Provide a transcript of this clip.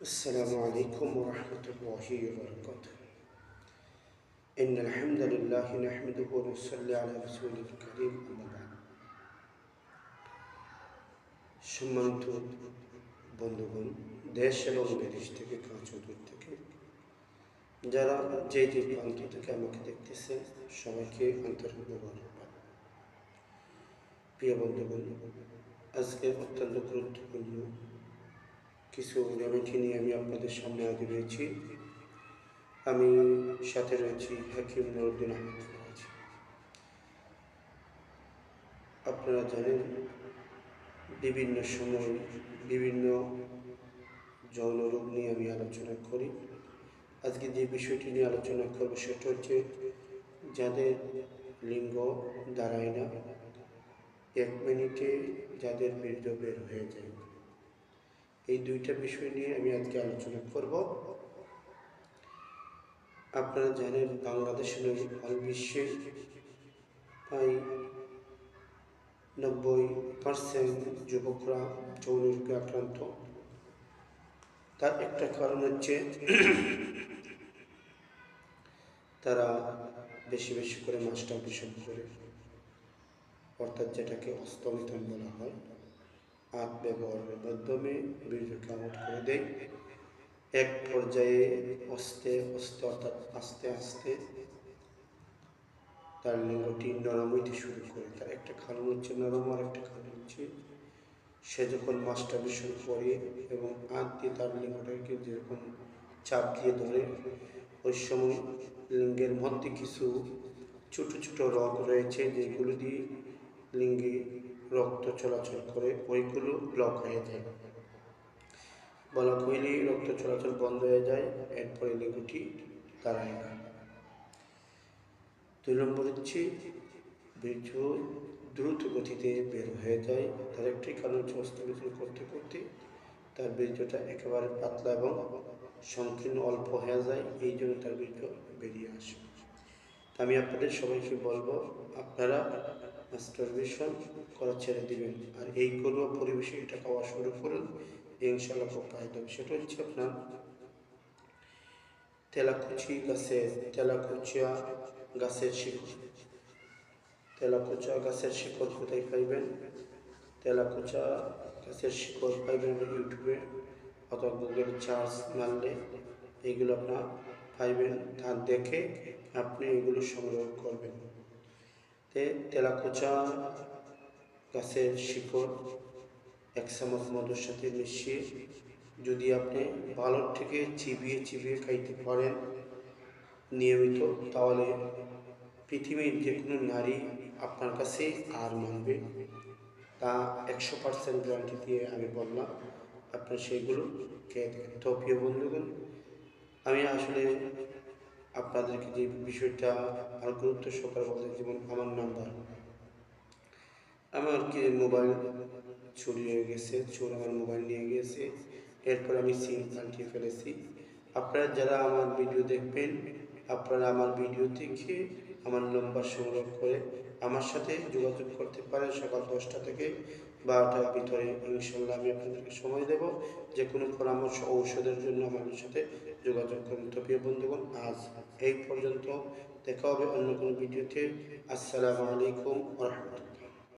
السلام عليكم ورحمة الله وبركاته إن الحمد لله نحمده ونصلي على رسوله الكريم أما بعد সম্মানিত বন্ধুগণ দেশ এবং বিদেশ থেকে কাজ দূর থেকে যারা যে যে প্রান্ত থেকে আমাকে দেখতেছে সবাইকে আন্তরিক মোবারকবাদ প্রিয় বন্ধুগণ আজকে অত্যন্ত গুরুত্বপূর্ণ কিছু রেমেডি নিয়ে আমি আপনাদের সামনে আগে রয়েছি আমি সাথে রয়েছি হাকিম নুরুদ্দিন আহমেদ আপনারা জানেন, বিভিন্ন সময় বিভিন্ন যৌন রোগ নিয়ে আমি আলোচনা করি। আজকে যে বিষয়টি নিয়ে আলোচনা করব সেটা হচ্ছে যাদের লিঙ্গ দাঁড়ায় না, এক মিনিটে যাদের বীর্য বের হয়ে যায়। এই দুইটা বিষয় নিয়ে আমি আজকে আলোচনা করব। আপনারা জানেন বাংলাদেশে নয় অল বিশ্বে প্রায় নব্বই পার্সেন্ট যুবকরা যৌন রোগে আক্রান্ত। তার একটা কারণ হচ্ছে তারা বেশি বেশি করে মাস্টার বিষণ করে, অর্থাৎ যেটাকে অস্তমিতন বলা হয়। হাত ব্যবহারের মাধ্যমে বীর্যকে আউট করে দেয় এক পর্যায়ে আস্তে আস্তে অর্থাৎ আস্তে আস্তে তার লিঙ্গটি নরম হইতে শুরু করে। তার একটা কারণ হচ্ছে নরম আর একটা কারণ হচ্ছে সে যখন মাস্টারবেশন করে এবং হাত দিয়ে তার লিঙ্গটাকে যেরকম চাপ দিয়ে ধরে, ওই সময় লিঙ্গের মধ্যে কিছু ছোট ছোট রগ রয়েছে যেগুলো দিয়ে লিঙ্গে রক্ত চলাচল করে ওইগুলো ব্লক হয়ে যায়। ব্লক হইলেই রক্ত চলাচল বন্ধ হয়ে যায়, এরপরে লেগুটি দাঁড়ায় না। দুই নম্বর হচ্ছে, বীর্য দ্রুত গতিতে বের হয়ে যায়। তার একটি কারণ হচ্ছে অস্তমিত করতে করতে তার বীর্যটা একেবারে পাতলা এবং সংকীর্ণ অল্প হয়ে যায়, এই জন্য তার বীর্য বেরিয়ে আসে। আমি আপনাদের সবাইকে বলব, আপনারা মাস্টারবেশন করা ছেড়ে দিবেন। আর এই ঘরোয়া পরিবেশে এটা খাওয়া শুরু করুন ইনশাল্লাহ ফায়দা হবে। সেটা হচ্ছে আপনার তেলাকুচি গাছের তেলাকুচিয়া গাছের শিকড়। তেলাকুচা গাছের শিকড় কোথায় পাইবেন? তেলাকুচা গাছের শিকড় পাইবেন ইউটিউবে অথবা গুগল চার্জ মারলে, এইগুলো আপনার পাইবেন তা দেখে আপনি এগুলো সংগ্রহ করবেন। তে তেলাকুচা গাছের শিকড়, এক চামচ মধুর সাথে মিশিয়ে যদি আপনি ভালোর থেকে চিবিয়ে চিবিয়ে খাইতে পারেন নিয়মিত, তাহলে পৃথিবীর যে কোনো নারী আপনার কাছে আর মানবে। তা একশো পার্সেন্ট গ্যারান্টি দিয়ে আমি বললাম আপনার সেইগুলো খেয়ে দেখেন। তো প্রিয় বন্ধুগণ আমি আসলে আপনাদেরকে যে বিষয়টা আর গুরুত্ব সহকারে বলতে যেমন আমার নাম্বার আমার কি মোবাইল চুরি হয়ে গেছে, চোর আমার মোবাইল নিয়ে গিয়েছে এরপর আমি সিম পাল্টিয়ে ফেলেছি। আপনারা যারা আমার ভিডিও দেখবেন, আপনারা আমার ভিডিও দেখে আমার নম্বর সংগ্রহ করে আমার সাথে যোগাযোগ করতে পারেন সকাল দশটা থেকে বারোটার ভিতরে। ইনশাল্লাহ আমি আপনাদেরকে সময় দেব। যে কোনো পরামর্শ ঔষধের জন্য আমাদের সাথে যোগাযোগ করুন তো প্রিয় বন্ধুগণ। আজ এই পর্যন্ত দেখা হবে অন্য কোনো ভিডিওতে। আসসালামু আলাইকুম রহমতুল্লাহ।